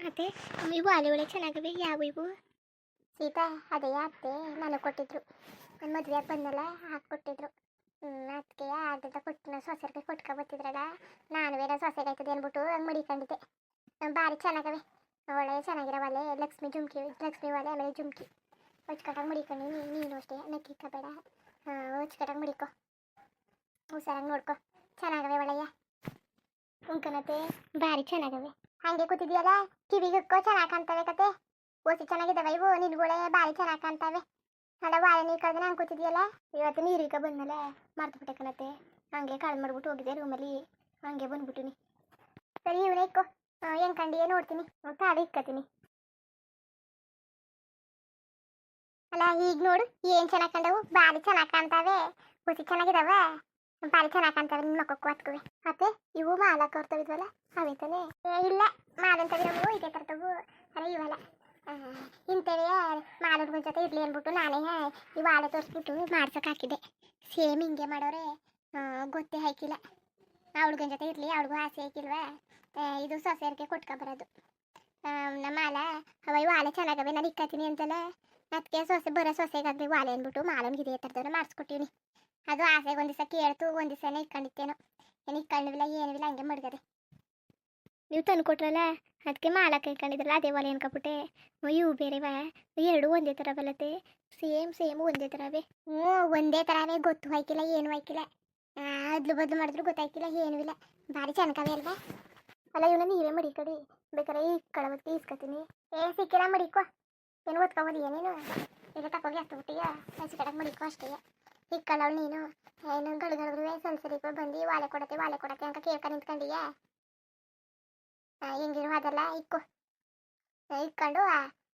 ಅತ್ತೆ ಇವು ಅಲೆ ಒಳ್ಳೆ ಚೆನ್ನಾಗಿವೆ ಯಾವ ಇವು? ಸೀತಾ ಅದೇ ಅತ್ತೆ ನನಗೆ ಕೊಟ್ಟಿದ್ರು. ನನ್ನ ಮದುವೆಯಾಗಿ ಬಂದಲ್ಲ ಹಾಕ್ಕೊಟ್ಟಿದ್ರು ಕೊಟ್ಟಿದ್ರು. ಅದಕ್ಕೆ ಅರ್ಧ ಕೊಟ್ಟು ಸೊಸೆಗೆ ಕೊಟ್ಕೊ ಬತ್ತಿದ್ರಲ್ಲ ನಾನು ಬೇರೆ ಸೊಸೆಗೆ ಆಯ್ತದೆ ಅಂದ್ಬಿಟ್ಟು ಹಂಗೆ ಮಡಿಕೊಂಡಿದ್ದೆ ಭಾರಿ ಚೆನ್ನಾಗವೆ. ಒಳ್ಳೆ ಚೆನ್ನಾಗಿರೋ ಒಲೆ ಲಕ್ಷ್ಮಿ ಜುಮ್ಕಿ ಲಕ್ಷ್ಮಿ ಒಲೆ ಆಮೇಲೆ ಜುಮ್ಕಿ. ಹೊಚ್ಕಟ್ಟಾಗಿ ಮುಡಿಕೊಂಡು ನೀನು ಅಷ್ಟೇ ನಕ್ಕಿಕ್ಕ ಬೇಡ ಹೊಚ್ಕಟ್ಟಾಗಿ ಮಡಿಕೊ. ಹುಷಾರಾಗಿ ನೋಡ್ಕೊ. ಚೆನ್ನಾಗವೆ ಒಳ್ಳೆಯ ಉಂಕನತೆ ಭಾರಿ ಚೆನ್ನಾಗವೆ. ಹಂಗೆ ಕೂತಿದ್ಯಲ್ಲ? ಕಿವಿಗೆ ಉಕ್ಕೋ ಚೆನ್ನಾಗಿ ಕಾಣ್ತವೆ ಕತೆ. ಓಸಿ ಚೆನ್ನಾಗಿದ್ದಾವೆ ಇವು? ನಿನ್ಗುಳೆ ಭಾರಿ ಚೆನ್ನಾಗಿ ಕಾಣ್ತವೆ. ಅಲ್ಲ, ವಾಳೆ ನೀರು ಕಳೆದ್ರೆ ಹಂಗೆ ಕೂತಿದ್ಯಲ್ಲ? ಇವತ್ತು ನೀರಿಗೆ ಬಂದ್ಮೇಲೆ ಮರ್ತು ಕಣತೆ ಹಂಗೆ ಕಾಳು ಮಾಡ್ಬಿಟ್ಟು ಹೋಗಿದ್ದೆ ರೂಮಲ್ಲಿ. ಹಂಗೆ ಬಂದ್ಬಿಟ್ಟಿನಿ ಸರಿ, ಇವನೇ ಇಕ್ಕೋ ಹೆಂಗೆ ಕಂಡಿಯೇ ನೋಡ್ತೀನಿ? ಕಾಡು ಇಕ್ಕತೀನಿ. ಅಲ್ಲ, ಈಗ ನೋಡು. ಏನ್ ಚೆನ್ನಾಗಿ ಕಂಡವು ಭಾರಿ ಚೆನ್ನಾಗಿ ಕಾಣ್ತಾವೆ. ಹುಸಿ ಚೆನ್ನಾಗಿದಾವ? ಭಾರಿ ಚೆನ್ನಾಗಿ ಕಾಣ್ತಾವೆ ನಿನ್ನ ಮಕ್ಕಕ್ಕೂ ಹತ್ಕುವೆ ಮತ್ತೆ ಇವು ಮಾಲ ಕೊಡ್ತಾವಿದ್ವಲ್ಲ ಅವೇ ತಾನೇ ಇಲ್ಲ ಇಲ್ಲ ಮಾಲಂತವಿರವು ಇದೇ ತರ್ತವು ಅರೆ ಇವಲ್ಲ. ಇಂಥವೇ ಮಾಲ ಹುಡ್ಗನ ಜೊತೆ ಇರ್ಲಿ ಅಂದ್ಬಿಟ್ಟು ನಾನೇ ಈ ವಾಳೆ ತೋರಿಸ್ಬಿಟ್ಟು ಮಾಡ್ಸಕ್ ಹಾಕಿದೆ ಸೇಮ್ ಹಿಂಗೆ ಮಾಡೋರೆ ಗೊತ್ತೇ ಹಾಕಿಲ್ಲ. ಹುಡುಗನ ಜೊತೆ ಇರ್ಲಿ ಅವಳಿಗೂ ಆಸೆ ಹಾಕಿಲ್ವಾ? ಇದು ಸೊಸೆಯರಿಗೆ ಕೊಟ್ಕೊ ಬರೋದು. ಆ, ನಮ್ಮ ಮಾಲ ಅವ ಇವು ವಾಲೆ ಚೆನ್ನಾಗವೆ ನಾನು ಇಕ್ಕತ್ತೀನಿ ಅಂತಲ್ಲ. ಅದಕ್ಕೆ ಸೊಸೆ ಬರೋ ಸೊಸೆಗಾಗಬೇಕು ಆಲೆ ಅಂದ್ಬಿಟ್ಟು ಮಾಲನ್ಗೆ ಇದೇ ಥರದವ್ರು ಮಾಡಿಸ್ಕೊಟ್ಟಿವ್ನಿ. ಅದು ಆಸೆಗೆ ಒಂದು ದಿವಸ ಕೇಳ್ತು ಒಂದು ದಿವಸನೇ ಇಟ್ಕೊಂಡಿತ್ತೇನೋ. ಏನು ಇಟ್ಕೊಂಡಿಲ್ಲ ಏನಿಲ್ಲ ಹಂಗೆ ಮಡ್ಗದೆ ನೀವು ತಂದು ಕೊಟ್ರಲ್ಲ ಅದಕ್ಕೆ ಮಾಲಕ್ಕೆ ಇಟ್ಕೊಂಡಿದ್ರಲ್ಲ ಅದೇ ಒಲೆ ಅನ್ಕೊಬಿಟ್ಟೆ. ಇವು ಬೇರೆವ? ಎರಡು ಒಂದೇ ಥರ ಬಲ್ಲತ್ತೆ ಸೇಮ್ ಸೇಮ್ ಒಂದೇ ಥರವೇ. ಹ್ಞೂ ಒಂದೇ ಥರವೇ. ಗೊತ್ತು ಹಾಕಿಲ್ಲ ಏನು ಹಾಕಿಲ್ಲ ಅದ್ಲು ಬದ್ಲು ಮಾಡಿದ್ರು ಗೊತ್ತಾಯ್ತಿಲ್ಲ ಏನೂ ಇಲ್ಲ ಭಾರಿ ಚೆನ್ನಕವೇ ಅಲ್ವಾ? ಅಲ್ಲ ಇವನ ನೀವೇ ಮಡಿಕಡಿ ಬೇಕಾದ್ರೆ ಈ ಕಳವತ್ತಿ ಇಸ್ಕೊತೀನಿ. ಏ ಸಿಕ್ಕಿಲ್ಲ ಮಡಿಕೋ. ಏನು ಓದ್ಕೊಬೋದು ಏನೇನು? ಈಗ ತಕೋಗಿ ಹತ್ತು ಬಿಟ್ಟಿಯ? ಹಸಿಕಡಕ್ಕೆ ಮಡಿಕೋ ಅಷ್ಟೇ. ಇಕ್ಕಳವಳು ನೀನು? ಏನು ಗಡ್ಗಡ್ರು ಸಲ್ಸರಿ? ಬಂದು ವಾಲೆ ಕೊಡತ್ತೆ ವಾಲೆ ಕೊಡತ್ತೆ ಅಂತ ಕೇಳ್ಕ ನಿಂತ್ಕೊಂಡಿಯ? ಹೆಂಗಿರು ಅದೆಲ್ಲ ಇಕ್ಕು. ಇಕ್ಕಂಡು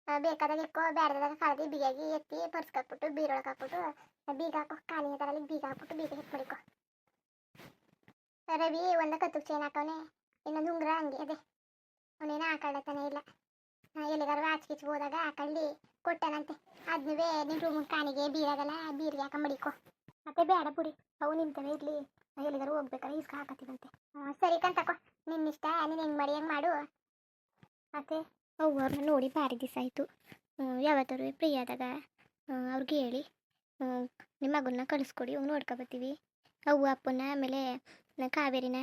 ಬೇಕಾದಾಗ ಇಕ್ಕೋ ಬೇಡದಾಗ ಕಳದಿ ಬಿಗಿಯಾಗಿ ಎತ್ತಿ ಪರ್ಸ್ಕಾಕ್ಬಿಟ್ಟು ಬೀರೊಳಗೆ ಹಾಕ್ಬಿಟ್ಟು ಬೀಗ ಹಾಕೋ. ಖಾಲಿ ಅದರಲ್ಲಿ ಬೀಗ ಹಾಕ್ಬಿಟ್ಟು ಬೀಗ ಹಿಟ್ ಮಾಡಿಕೊ. ರವಿ ಒಂದು ಕತ್ತು ಚೈನ್ ಹಾಕವನೆ, ಇನ್ನೊಂದು ಉಂಗುರ ಹಂಗೆ ಅದೇ. ಅವನೇನು ಹಾಕೊಳ್ಳತಾನೆ ಇಲ್ಲ. ಎಲ್ಲಿಗಾರು ಆಚೆ ಹೋದಾಗ ಹಾಕೊಂಡು ಕೊಟ್ಟನಂತೆ. ಅದ್ನವೇ ನಿನ್ನ ರೂಮ್ ಕಾಣಿಗೆ ಬೀರಾಗಲ್ಲ ಬೀರಿಗೆ ಹಾಕ ಮಡಿಕೊ ಮತ್ತೆ ಬೇಡ ಪುಡಿ. ಅವು ನಿಂತವೇ ಇರಲಿ. ಎಲ್ಲಿಗಾರು ಹೋಗ್ಬೇಕಾದ್ರೆ ಇಸ್ಕ ಹಾಕತ್ತೀವಂತೆ ಸರಿ ಕಣ್ತಕೋ ನಿನ್ನಿಷ್ಟ ನೀನು ಹೆಂಗೆ ಮಾಡಿ ಹೆಂಗೆ ಮಾಡು. ಮತ್ತೆ ಅವ್ರನ್ನ ನೋಡಿ ಭಾರಿ ದಿವಸ ಆಯಿತು. ಯಾವತ್ತಾರು ಫ್ರೀ ಆದಾಗ ಅವ್ರಿಗೆ ಹೇಳಿ. ನಿಮ್ಮ ಮಗನ್ನ ಕಳಿಸ್ಕೊಡಿ, ಅವ್ನು ನೋಡ್ಕೊಬತ್ತೀವಿ ಅವ್ವ ಅಪ್ಪನ ಆಮೇಲೆ ಕಾವೇರಿನ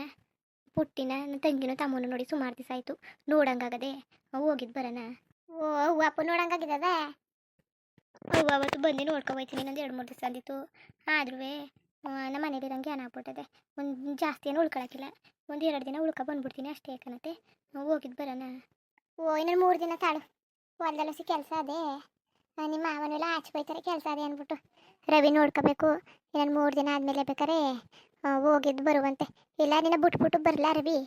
ಪುಟ್ಟಿನ ನನ್ನ ತಂಗಿನ ತಮ್ಮನ ನೋಡಿ ಸುಮಾರು ದಿವಸ ಆಯಿತು. ನೋಡಂಗಾಗದೆ ಹೋಗಿದ್ದು ಬರೋಣ ಓ ಅವ್ವ ಅಪ್ಪ ನೋಡಂಗಾಗಿದ್ದದ ಅವ್ವ ಅವತ್ತು ಬಂದು ನೋಡ್ಕೊ ಹೋಯ್ತೀನಿ ಇನ್ನೊಂದು ಎರಡು ಮೂರು ದಿವಸ ಅಂದಿತ್ತು. ಆದ್ರೂ ನಮ್ಮ ಮನೇಲಿ ಇರಂಗೆ ಏನಾಗ್ಬಿಟ್ಟದೆ ಒಂದು ಜಾಸ್ತಿ ಏನು ಉಳ್ಕೊಳಕಿಲ್ಲ ಒಂದು ಎರಡು ದಿನ ಉಳ್ಕೊ ಬಂದ್ಬಿಡ್ತೀನಿ ಅಷ್ಟೇ ಯಾಕನತ್ತೆ ಹೋಗಿದ್ದು ಬರೋಣ ಓ ಇನ್ನೊಂದು ಮೂರು ದಿನ ತಾಳು. ಹೊಲ್ದಲ್ಲ ಕೆಲಸ ಅದೇ. ನಿಮ್ಮ ಮಾವನೆಲ್ಲ ಆಚೆ ಬೈತಾರೆ ಕೆಲಸ ಅದೇ ಅಂದ್ಬಿಟ್ಟು. ರವಿ ನೋಡ್ಕೋಬೇಕು. ಇನ್ನೊಂದು ಮೂರು ದಿನ ಆದಮೇಲೆ ಬೇಕಾರೆ ಹೋಗಿದ್ದು ಬರುವಂತೆ. ಇಲ್ಲ, ನಿನ್ನ ಬಿಟ್ಬಿಟ್ಟು ಬರಲ್ಲ ರವಿ?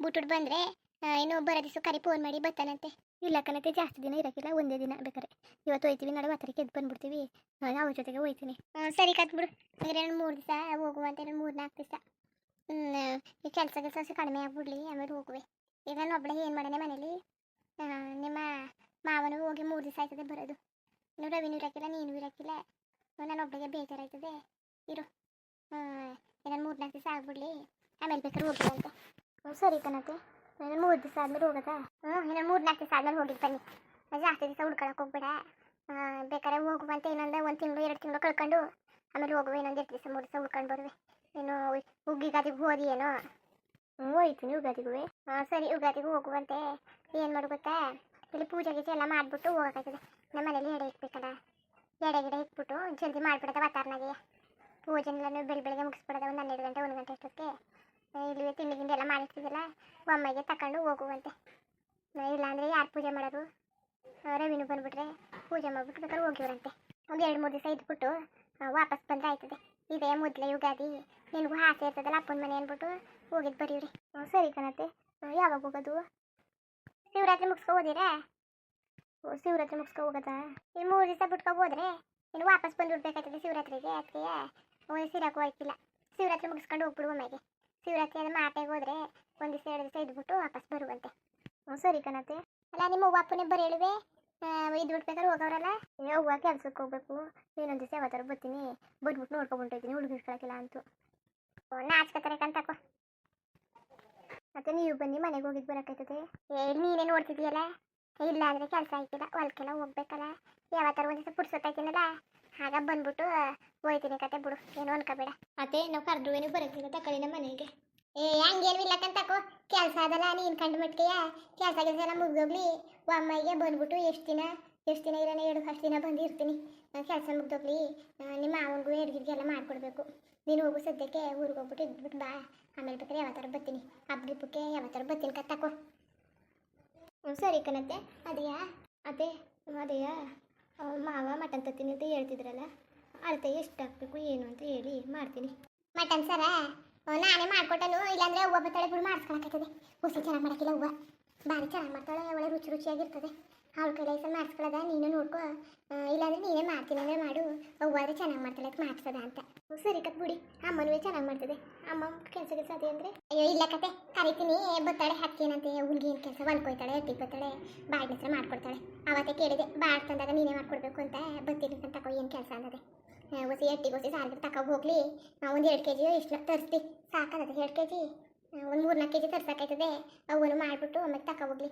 ಬಿಟ್ಬಿಟ್ಟು ಬಂದರೆ ಇನ್ನು ಬರೋ ದಿವಸ ಕರಿ ಫೋನ್ ಮಾಡಿ ಬರ್ತಾನಂತೆ. ಇಲ್ಲ ಕಣತೆ, ಜಾಸ್ತಿ ದಿನ ಇರೋಕ್ಕಿಲ್ಲ, ಒಂದೇ ದಿನ ಬೇಕಾರೆ ಇವತ್ತು ಹೋಯ್ತೀವಿ ನಾಳೆ ಹತ್ತರಕ್ಕೆ ಎದ್ದು ಬಂದ್ಬಿಡ್ತೀವಿ. ನಾನು ಅವ್ರ ಜೊತೆಗೆ ಹೋಯ್ತೀನಿ. ಸರಿ ಕತ್ ಬಿಡು ಇನ್ನೊಂದು ಮೂರು ದಿವಸ ಹೋಗುವಂತೆ, ಇನ್ನೊಂದು ಮೂರು ನಾಲ್ಕು ದಿವಸ. ಈ ಕೆಲಸ ಕೆಲಸ ಕಡಿಮೆ ಆಗ್ಬಿಡ್ಲಿ, ಆಮೇಲೆ ಹೋಗುವೆ. ಈಗ ನಾನು ಒಬ್ಬಳೆ ಏನು ಮಾಡೋಣ ಮನೇಲಿ? ನಿಮ್ಮ ಮಾವನು ಹೋಗಿ ಮೂರು ದಿವಸ ಆಯ್ತದೆ ಬರೋದು. ಇನ್ನು ರವಿನೂ ಇರೋಕ್ಕಿಲ್ಲ, ನೀನು ಇರೋಕ್ಕಿಲ್ಲ. ಒಬ್ಬಳಿಗೆ ಬೇಜಾರಾಯ್ತದೆ. ಇರು. ಹಾಂ ಮೂರು ನಾಲ್ಕು ದಿವಸ ಆಗ್ಬಿಡ್ಲಿ. ಆಮೇಲೆ ಬೇಕಾದ್ರೆ ಹೋಗ್ತೀವಂತೆ ಹ್ಞೂ ಸರಿ ಕಣತೆ ಇನ್ನೊಂದು ಮೂರು ದಿವಸ ಆದ್ಮೇಲೆ ಹೋಗೋದಾ? ಹ್ಞೂ ಇನ್ನೊಂದು ಮೂರು ನಾಲ್ಕು ದಿವಸ ಆದ್ಮೇಲೆ ಹೋಗಿದ್ದು ಬನ್ನಿ. ಜಾಸ್ತಿ ದಿವಸ ಹುಡ್ಕೊಳಕ್ಕೆ ಹೋಗ್ಬೇಡ. ಬೇಕಾದ್ರೆ ಹೋಗುವಂತೆ ಇನ್ನೊಂದು ಒಂದು ತಿಂಗಳು ಎರಡು ತಿಂಗಳು ಕಳ್ಕೊಂಡು ಆಮೇಲೆ ಹೋಗುವ ಇನ್ನೊಂದು ಎರಡು ದಿವಸ ಮೂರು ದಿವಸ ಉಳ್ಕೊಂಡು ಬರುವೆ. ಇನ್ನು ಉಗ್ಗಿಗಾದಿಗೆ ಹೋದಿ ಏನೋ ಹ್ಞೂ ಹೋಯ್ತೀನಿ ಯುಗಾದಿಗೂ ಹಾಂ ಸರಿ ಯುಗಾದಿಗೂ ಹೋಗುವಂತೆ. ಏನು ಮಾಡು ಗೊತ್ತಾ? ಇಲ್ಲಿ ಪೂಜೆ ಗೀಜೆ ಎಲ್ಲ ಮಾಡಿಬಿಟ್ಟು ಹೋಗೋಕ್ಕಾಗ್ತದೆ ನಮ್ಮ ಮನೇಲಿ ಎಡೆ ಇಕ್ಬೇಕಲ್ಲ ಎಡೆ ಗಿಡ ಇಟ್ಬಿಟ್ಟು ಜಲ್ದಿ ಮಾಡಿಬಿಡೋದ ವಾತಾವರಣಗೆ. ಪೂಜೆನೆಲ್ಲ ಬೆಳಿ, ಬೆಳಿಗ್ಗೆ ಮುಗಿಸ್ಬಿಡೋದ ಒಂದು ಹನ್ನೆರಡು ಗಂಟೆ, ಒಂದು ಗಂಟೆ ಅಷ್ಟೊತ್ತಿಗೆ. ಇಲ್ಲಿ ತಿಂಡಿ ಗಿಂಡಿ ಎಲ್ಲ ಮಾಡಿರ್ತಿದ್ದಲ್ಲ ಒಮ್ಮೆಗೆ ತಗೊಂಡು ಹೋಗುವಂತೆ. ಇಲ್ಲಾಂದರೆ ಯಾರು ಪೂಜೆ ಮಾಡೋರು ರವಿನೂ ಬಂದುಬಿಟ್ರೆ ಪೂಜೆ ಮಾಡಿಬಿಟ್ಟು ಬೇಕಾದ್ರೆ ಹೋಗಿವ್ರಂತೆ. ಒಂದು ಎರಡು ಮೂರು ದಿವಸ ಇದ್ಬಿಟ್ಟು ವಾಪಸ್ ಬಂದ್ರೆ ಆಯ್ತದೆ. ಇದೇ ಮೊದಲೇ ಯುಗಾದಿ. ನಿನಗೂ ಆಸೆ ಇರ್ತದಲ್ಲ ಅಪ್ಪನ ಮನೆ ಅಂದ್ಬಿಟ್ಟು ಹೋಗಿದ್ದು ಬರೀವ್ರಿ. ಸರಿ ಕಣತೆ ಯಾವಾಗ ಹೋಗೋದು? ಶಿವರಾತ್ರಿ ಮುಗಿಸ್ಕೊ ಹೋದಿರಾ? ಶಿವರಾತ್ರಿ ಮುಗಿಸ್ಕೊ ಹೋಗತ್ತಾ ಈ ಮೂರು ದಿವಸ ಬಿಟ್ಕೊ ಹೋದ್ರೆ ಇನ್ನು ವಾಪಸ್ ಬಂದು ಶಿವರಾತ್ರಿಗೆ ಅದಕ್ಕೆ ಒಂದು ಸಿರಾಕು ಹೋಯ್ತಿಲ್ಲ ಶಿವರಾತ್ರಿ ಮುಗಿಸ್ಕೊಂಡು ಹೋಗ್ಬಿಡು ಒಮ್ಮೆಗೆ. ಶಿವರಾತ್ರಿ ಅದು ಮಾತೆಗೆ ಹೋದ್ರೆ ಒಂದು ದಿವಸ ಎರಡು ದಿವಸ ಇದ್ಬಿಟ್ಟು ವಾಪಸ್ ಬರುವಂತೆ. ಹ್ಞೂ ಸರಿ ಕಣತೆ. ಅಲ್ಲ ನಿಮ್ಮ ಅವ್ವ ಅಪ್ಪನೇ ಬರ ಹೇಳುವೆ? ಇದು ಬಿಡ್ಬೇಕಾದ್ರೆ ಹೋಗೋರಲ್ಲ ಏ ಅವ್ವ ಕೆಲ್ಸಕ್ಕೆ ಹೋಗ್ಬೇಕು. ಇನ್ನೊಂದು ದಿವಸ ಯಾವತ್ತಾರು ಬರ್ತೀನಿ. ಬಂದ್ಬಿಟ್ಟು ಹುಡುಗಿ ಹುಡುಗಿರ್ಕೊಳಕಿಲ್ಲ ಅಂತೂ. ನಾಚ್ಕತಾರೆ ಕಂತಕೋ ಮತ್ತೆ ನೀವು ಬನ್ನಿ ಮನೆಗೆ ಹೋಗಿದ್ದು ಬರೋಕ್ಕಾಯ್ತದೆ? ಏ ನೀನೇ ನೋಡ್ತಿದ್ಯಲ್ಲ ಇಲ್ಲ ಅಂದ್ರೆ ಕೆಲಸ ಆಯ್ತಿಲ್ಲ ಹೊಲ್ಕೆಲ್ಲ ಹೋಗ್ಬೇಕಲ್ಲ. ಯಾವತ್ತಾರ ಒಂದ್ ದಿವಸ ಪುಡ್ಸೋತೈತಿನಲ್ಲ ಆಗ ಬಂದ್ಬಿಟ್ಟು ಹೋಯ್ತೀನಿ ಕತೆ ಬಿಡು. ಏನು ಅನ್ಕೋಬೇಡ. ಅತ್ತೆ ನಾವು ಕರೆದ್ರು ಏನು ಬರೋಕ್ಕಿಲ್ಲ ತಕೊಳ್ಳಿ ನಮ್ಮ ಮನೆಗೆ. ಏ ಹಂಗೇನು ಇಲ್ಲಕ್ಕಂತಕೋ ಕೆಲಸ ಅದಲ್ಲ ನೀನ್ ಕಂಡು ಮಟ್ಟಿಗೆಯ ಕೆಲಸ ಕೆಲಸ ಎಲ್ಲ ಮುಗ್ದೋಗ್ಲಿ. ಒಮ್ಮೆಗೆ ಬಂದ್ಬಿಟ್ಟು ಎಷ್ಟು ದಿನ ಎಷ್ಟು ದಿನ ಇರೋಣ ಎರಡು ಅಷ್ಟು ದಿನ ಬಂದು ಇರ್ತೀನಿ. ಕೆಲಸ ಮುಗ್ದೋಗ್ಲಿ. ನಿಮ್ಮ ಮಾವನಿಗೂ ಎಲ್ಲ ಮಾಡ್ಕೊಡ್ಬೇಕು. ನೀನು ಹೋಗು ಸದ್ಯಕ್ಕೆ ಊರಿಗೆ ಹೋಗ್ಬಿಟ್ಟು ಇದ್ಬಿಟ್ಟು ಬಾ. ಆಮೇಲೆ ಬೇಕಾದ್ರೆ ಯಾವತ್ತಾರು ಬರ್ತೀನಿ. ಹಬ್ಬ ಗಿಬ್ಬಕ್ಕೆ ಯಾವತ್ತಾರ ಬರ್ತೀನಿ ಕತ್ತಕೋ. ಹ್ಞೂ ಸರಿ ಕಣತ್ತೆ. ಅದೆಯಾ? ಅದೇ ಅದೇ ಮಾವ ಮಟನ್ ತತ್ತೀನಿ ಅಂತ ಹೇಳ್ತಿದ್ರಲ್ಲ, ಅಳತೆ ಎಷ್ಟು ಹಾಕ್ಬೇಕು ಏನು ಅಂತ ಹೇಳಿ ಮಾಡ್ತೀನಿ. ಮಟನ್ ಸರ? ನಾನೇ ಮಾಡ್ಕೊಟ್ಟನು, ಇಲ್ಲಾಂದ್ರೆ ಹೂವು ಬತ್ತಾಳೆ ಬಿಡು ಮಾಡಿಸ್ಕೊಳಕತ್ತದೆ ಹುಸಿ ಚೆನ್ನಾಗಿ ಮಾಡೋಕ್ಕಿಲ್ಲ ಹೂವು. ಭಾರಿ ಚೆನ್ನಾಗಿ ಮಾಡ್ತಾಳೆ, ಒಳ್ಳೆ ರುಚಿ ರುಚಿಯಾಗಿರ್ತದೆ. ಅವಳ ಕಡೆ ಮಾಡಿಸ್ಕೊಳ್ಳೋದ ನೀನು ನೋಡ್ಕೊ. ಇಲ್ಲಾಂದ್ರೆ ನೀನೇ ಮಾಡ್ತೀನಿ ಅಂದ್ರೆ ಮಾಡು. ಹೂವು ಆದ್ರೆ ಚೆನ್ನಾಗಿ ಮಾಡ್ತಾಳೆ ಮಾಡಿಸೋದ ಅಂತ. ಸರಿ ಕತ್ ಬಿಡಿ. ಅಮ್ಮನೂ ಚೆನ್ನಾಗಿ ಮಾಡ್ತದೆ. ಅಮ್ಮ ಕೆಲಸ ಕೆಲಸ ಅದೇ ಅಂದರೆ? ಅಯ್ಯೋ, ಇಲ್ಲ ಕತೆ ಕರಿತೀನಿ. ಬತ್ತಾಳೆ ಹಕ್ಕೇನಂತೆ ಹುಲ್ಗಿ ಏನು ಕೆಲಸ? ಹೊಲ್ಕೊಯ್ತಾಳೆ ಅಟ್ಟಿ ಬತ್ತಾಳೆ ಬಾಯಿ ಹೆಸರು ಮಾಡ್ಕೊಡ್ತಾಳೆ. ಅವತ್ತೇ ಕೇಳಿದೆ ಬಾಡ್ ತಂದಾಗ ನೀನೇ ಮಾಡ್ಕೊಡ್ಬೇಕು ಅಂತ. ಬತ್ತೀನಿ ಅಂತ ತಗೋ ಏನು ಕೆಲಸ ಅನ್ನೋದೆ ಒಸಿ ಅಟ್ಟಿಗೆ ಗೊಸಿ ಸಾರಿಗೆ ತಗೋ ಹೋಗ್ಲಿ. ಒಂದು ಎರಡು ಕೆ ಜಿ ಇಷ್ಟು ತರಿಸ್ತಿ. ಸಾಕಾಗತ್ತೆ ಎರಡು ಕೆ ಜಿ ಒಂದು ಮೂರು ನಾಲ್ಕು ಕೆ ಜಿ ತರ್ಸೋಕಾಯ್ತದೆ. ಅವನು ಮಾಡಿಬಿಟ್ಟು ಆಮೇಲೆ ತಕ ಹೋಗ್ಲಿ.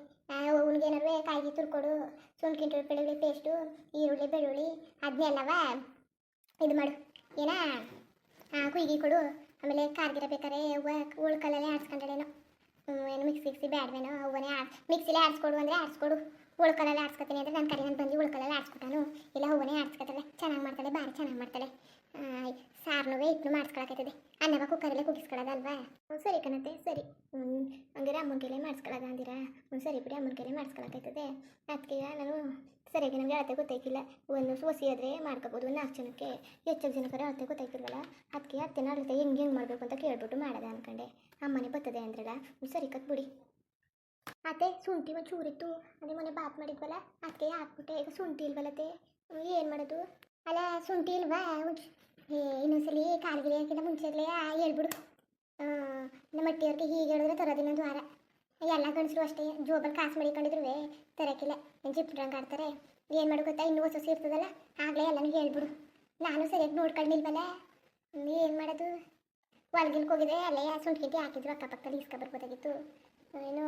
ಅವನಿಗೆ ಏನಾರು ಕಾಯಿ ತುರ್ಕೊಡು ಸುಣ್ಕಿಂಟು ಬೆಳ್ಳುಳ್ಳಿ ಪೇಸ್ಟು, ಈರುಳ್ಳಿ, ಬೆಳ್ಳುಳ್ಳಿ ಅದನ್ನೆಲ್ಲವ ಇದು ಮಾಡು. ಏನ? ಕುಯ್ಗಿ ಕೊಡು. ಆಮೇಲೆ ಕಾರ್ಗಿರ ಬೇಕಾರೆ ಉಳ್ಕಲ್ಲೇ ಆಡ್ಸ್ಕೊಂಡೇನೋ ಏನು ಮಿಕ್ಸಿ ಮಿಕ್ಸಿ ಬ್ಯಾಡ್ವೇನೋ ಅವನೇ ಮಿಕ್ಸಿಲೇ ಆಡ್ಸ್ಕೊಡು ಅಂದರೆ ಆಡ್ಸ್ಕೊಡು. ಉಳ್ಕಲ್ಲೇ ಆಡ್ಸ್ಕೊತೀನಿ ಅಂದರೆ ನನ್ನ ಕರಿನ ಬಂದು ಉಳ್ಕೊಳ್ಳಲ್ಲ ಆಡ್ಸ್ಕೊತಾನು. ಇಲ್ಲ, ಹೂವನೇ ಆಡ್ಸ್ಕೊತಾಳೆ. ಚೆನ್ನಾಗಿ ಮಾಡ್ತಾಳೆ, ಭಾರಿ ಚೆನ್ನಾಗಿ ಮಾಡ್ತಾಳೆ. ಸಾರ್ನೂ ಇಟ್ಟು ಮಾಡಿಸ್ಕೊಳಕೈತದೆ ಅನ್ನವ ಕುಕ್ಕರಲ್ಲೇ ಕುಗಿಸ್ಕೊಳ್ಳೋದಲ್ವಾ ಹ್ಞೂ ಸರಿ ಕಣತೆ ಸರಿ. ಹಂಗಾರೆ ಅಮ್ಮನ ಕೈಲೇ ಮಾಡಿಸ್ಕೊಳ್ಳೋದ ಅಂದಿರಾ? ಹ್ಞೂ ಸರಿ ಬಿಡಿ, ಅಮ್ಮನ ಕೈಲೇ ಮಾಡಿಸ್ಕೊಳಕೈತದೆ. ಅದಕ್ಕೆ ನಾನು ಸರಿಯಾಗಿ ನಮಗೆ ಅಳತೆ ಗೊತ್ತಾಯ್ತಿಲ್ಲ. ಒಂದು ಸೋಸಿ ಆದರೆ ಮಾಡ್ಕೋಬೋದು ನಾಲ್ಕು ಜನಕ್ಕೆ ಹೆಚ್ಚು ಜನಕ್ಕೆ ಅಳತೆ ಗೊತ್ತಾಯ್ತಿಲ್ವಲ್ಲ? ಅದಕ್ಕೆ ಅತ್ತೆನ ಅಳತೆ ಹೆಂಗೆ ಹೆಂಗೆ ಮಾಡಬೇಕು ಅಂತ ಕೇಳ್ಬಿಟ್ಟು ಮಾಡೋದ ಅನ್ಕೊಂಡೆ. ಅಮ್ಮನೇ ಬರ್ತದೆ ಅಂದ್ರಲ್ಲ? ಸರಿ ಕತ್ ಅತ್ತೆ, ಶುಂಠಿ ಒಂದು ಚೂರಿತ್ತು ಅದೇ ಮೊನ್ನೆ ಬಾತ್ ಮಾಡಿದ್ವಲ್ಲ ಅದಕ್ಕೆ ಹಾಕ್ಬಿಟ್ಟೆ. ಈಗ ಶುಂಠಿ ಇಲ್ವಲ್ಲತ್ತೆ ಏನು ಮಾಡೋದು? ಅಲ್ಲ, ಶುಂಠಿ ಇಲ್ವಾ? ಏ, ಇನ್ನೊಂದ್ಸಲಿ ಕಾಲ್ಗಿರಿ ಹಾಕಿದ ಮುಂಚೆಲ್ಲ ಹೇಳ್ಬಿಡು. ನಮ್ಮ ಮಟ್ಟಿಯವ್ರಿಗೆ ಹೀಗೆ ಹೇಳಿದ್ರೆ ತರೋದಿನ ಒಂದು ವಾರ. ಎಲ್ಲ ಗಂಡಸರು ಅಷ್ಟೇ, ಜೋಬಲ್ಲಿ ಕಾಸು ಮಡಿಕೊಂಡಿದ್ರು ತರಕಿಲ್ಲ ಏನು ಚಿಪ್ಪಿಟ್ರಂಗೆ ಆಡ್ತಾರೆ? ಏನು ಮಾಡು ಗೊತ್ತಾ? ಇನ್ನೂ ಹೊಸ ಹೊಸ ಇರ್ತದಲ್ಲ, ಆಗಲೇ ಎಲ್ಲನೂ ಹೇಳ್ಬಿಡು. ನಾನು ಸರಿಯಾಗಿ ನೋಡ್ಕೊಂಡಿಲ್ವಲ್ಲ ಏನು ಮಾಡೋದು? ಹೋಗಿದ್ರೆ ಅಲ್ಲೇ ಸುಂಠಿ ಹಾಕಿದ್ರು, ಅಕ್ಕಪಕ್ಕದಲ್ಲಿ ಇಸ್ಕೊಬರ್ಬೋದಾಗಿತ್ತು ಏನು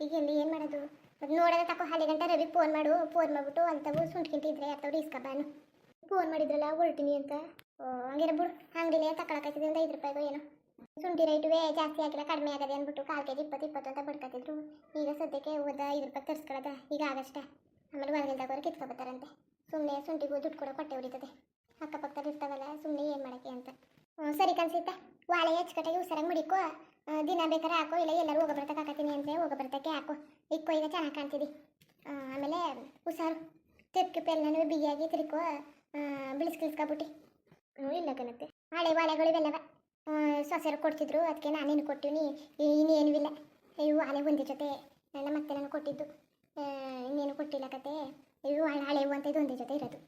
ಈಗ ಎಲ್ಲಿ ಏನು ಮಾಡೋದು? ಅದು ನೋಡೋದ ತಕೋ ಹಳೆ ಗಂಟೆ ರವಿ ಫೋನ್ ಮಾಡು ಫೋನ್ ಮಾಡ್ಬಿಟ್ಟು ಅಂಥವು ಸುಂಟ್ಕಿಂತಿದ್ರೆ ಇದ್ರೆ ಅಥವಾ ಬಾನು. ಫೋನ್ ಮಾಡಿದ್ರಲ್ಲ, ಹೊರಟಿನಿ ಅಂತ. ಓ ಹಂಗಿರ ಬಿಡು, ಅಂಗಡಿಲೇ ತಗೊಳಕತ್ತಿದ್ರು ಒಂದು ಐದು ರೂಪಾಯಿಗೋ ಏನು. ಶುಂಠಿ ರೈಟುವೇ ಜಾಸ್ತಿ ಆಗಿಲ್ಲ, ಕಡಿಮೆ ಆಗದೆ ಅಂದ್ಬಿಟ್ಟು ಕಾಲು ಕೆ ಜಿ ಇಪ್ಪತ್ತು ಇಪ್ಪತ್ತು ಅಂತ ಬಡ್ಕತಿದ್ರು ಈಗ ಸದ್ಯಕ್ಕೆ ಹೋದ ಐದು ರೂಪಾಯಿ ತರಿಸ್ಕೊಳ್ಳೋದ ಈಗ ಆಗಷ್ಟೇ. ಆಮೇಲೆ ಹೊರಗಿಲ್ದಾಗೋರು ಕಿತ್ಕೊಬತ್ತಾರಂತೆ. ಸುಮ್ಮನೆ ಶುಂಠಿಗೂ ದುಡ್ಡು ಕೂಡ ಕೊಟ್ಟೆ ಉಳಿತದೆ ಅಕ್ಕಪಕ್ಕದಲ್ಲಿ ಇರ್ತಾವಲ್ಲ ಸುಮ್ಮನೆ ಏನು ಮಾಡೋಕ್ಕೆ ಅಂತ. ಹ್ಞೂ ಸರಿ ಕನ್ಸಿತ್ತ ವಾಳೆ ಹೆಚ್ಚುಕಟ್ಟಾಗಿ ಹುಷಾರಾಗಿ ಮುಡಿಕೋ. ದಿನ ಬೇಕಾದ್ರೆ ಹಾಕೋ. ಇಲ್ಲ, ಎಲ್ಲರೂ ಹೋಗೋ ಬರ್ತಕ್ಕೆ ಹಾಕತ್ತೀನಿ ಅಂದರೆ ಹೋಗೋ ಬರ್ತಕ್ಕೆ ಹಾಕೋ. ಇಕ್ಕೋ ಈಗ ಚೆನ್ನಾಗಿ ಕಾಣ್ತಿದ್ದಿ ಆಮೇಲೆ ಹುಷಾರು. ನನಗೆ ಬಿಗಿಯಾಗಿ ತಿರ್ಕೋ ಬಿಳಿಸ್ಕಿಳಿಸ್ಕೊಬಿಟ್ಟು ಇಲ್ಲ ಕಣತ್ತೆ. ಹಳೆ ಒಲೆಗಳು ಇವೆಲ್ಲವ. ಸೊಸೆರು ಕೊಡ್ತಿದ್ರು. ಅದಕ್ಕೆ ನಾನೇನು ಕೊಟ್ಟಿವಿ ಇನ್ನೇನು ಇಲ್ಲ. ಇವು ಹಳೆ ಒಂದಿ ಜೊತೆ. ನನ್ನ ಮತ್ತೆ ನಾನು ಕೊಟ್ಟಿದ್ದು. ಇನ್ನೇನು ಕೊಟ್ಟಿಲ್ಲ ಕತೆ. ಇವು ಹಳೆ ಹಳೆವು ಅಂತ ಇದು ಒಂದೇ ಜೊತೆ ಇರೋದು.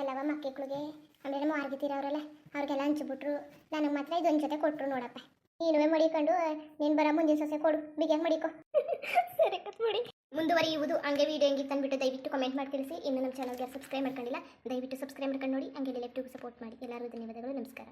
ಎಲ್ಲವ ಮಕ್ಕಳಿಗೆ ಆಮೇಲೆ ಮಾರ್ಗಿತಿರೋರಲ್ಲ ಅವ್ರಿಗೆಲ್ಲ ಹಂಚಿಬಿಟ್ರು. ನನಗೆ ಮಾತ್ರ ಇದೊಂದು ಜೊತೆ ಕೊಟ್ಟರು ನೋಡಪ್ಪ. ನೀನುವೇ ಮಡಿಕೊಂಡು ನೀನು ಬರ ಮುಂದಿನ ಸೊಸೆ ಕೊಡು. ಬಿಗಿಯಾಗಿ ಮಡಿಕೋ? ಸರಿ ಕತ್ ಮಾಡಿ ಮುಂದುವರಿಯುವುದು ಹಂಗೆ ವಿಡಿಯೋ ಹೆಂಗಿತ್ತು ಅಂದ್ಬಿಟ್ಟು ದಯವಿಟ್ಟು ಕಮೆಂಟ್ ಮಾಡಿ ತಿಳಿಸಿ. ಇನ್ನು ನಮ್ಮ ಚಾನಲ್ಗೆ ಸಬ್ಸ್ಕ್ರೈಬ್ ಮಾಡ್ಕೊಂಡಿಲ್ಲ ದಯವಿಟ್ಟು ಸಬ್ಸ್ಕ್ರೈಬ್ ಮಾಡ್ಕೊಂಡು ನೋಡಿ. ಹಂಗೆ ಲೆಫ್ಟಿಗೂ ಸಪೋರ್ಟ್ ಮಾಡಿ. ಎಲ್ಲರಿಗೂ ಧನ್ಯವಾದಗಳು ನಮಸ್ಕಾರ.